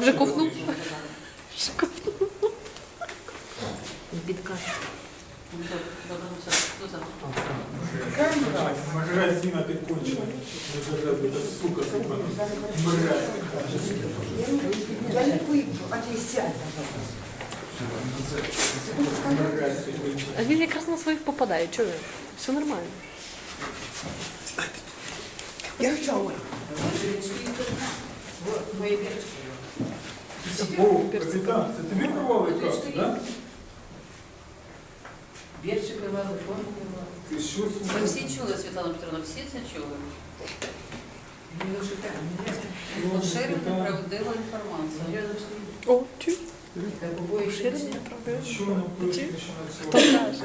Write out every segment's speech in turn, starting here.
Вже ковтнув? Магазина ты кончена. Это сука, сука. Мразь. Я не выйду, а ты сядь. Мразь ты кончена. А він якраз на своїх попадає, чого? він? Все нормально. Я что? О, капитан, це тобі провали карту, да? Вірші пливали, форми пливали. Ти що, Ми сука? всі чули, Світлана Петровна, всі це чули. Поширена правдива інформація. О, чуй. Так обоє Ширення правда. Що воно пише, що на Хто каже?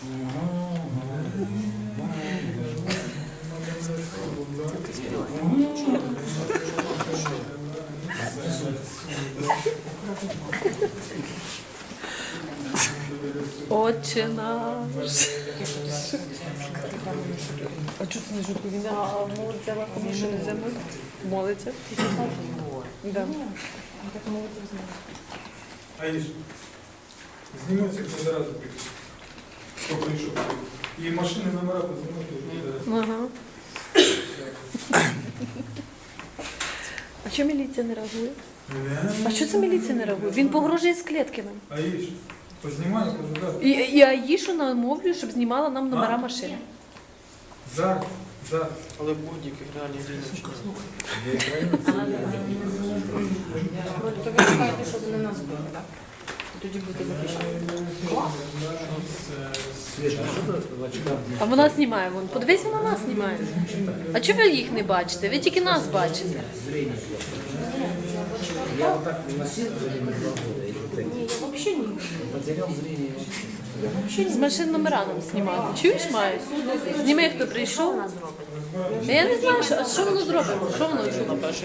Отче наш. А чу ти между година молиться, ако може не взема? Молиться? Да. А как молиться взема? А Снимайте. Прийшов. І машини номера. Ага. А чого міліція не реагує? А що це міліція не реагує? Він погрожує з клітки нам. Аїш, познімай, кажу, да. І, і Аїшу намовлю, щоб знімала нам номера А? машин. Зараз, зараз. Але будь-яких реальних дій То ви чекаєте, щоб не нас було, так? Тоді буде запишати. А вона знімає вон. Подивись, вона нас знімає. А чого ви їх не бачите? Ви тільки нас бачите. Я вот так носил время два года или три. Ні, я взагалі ні. Потерял зрение. З машин номера нам знімати. Чуєш, мають? Зніми, хто прийшов. Я не знаю, що, а що воно зробить. Що воно зробить?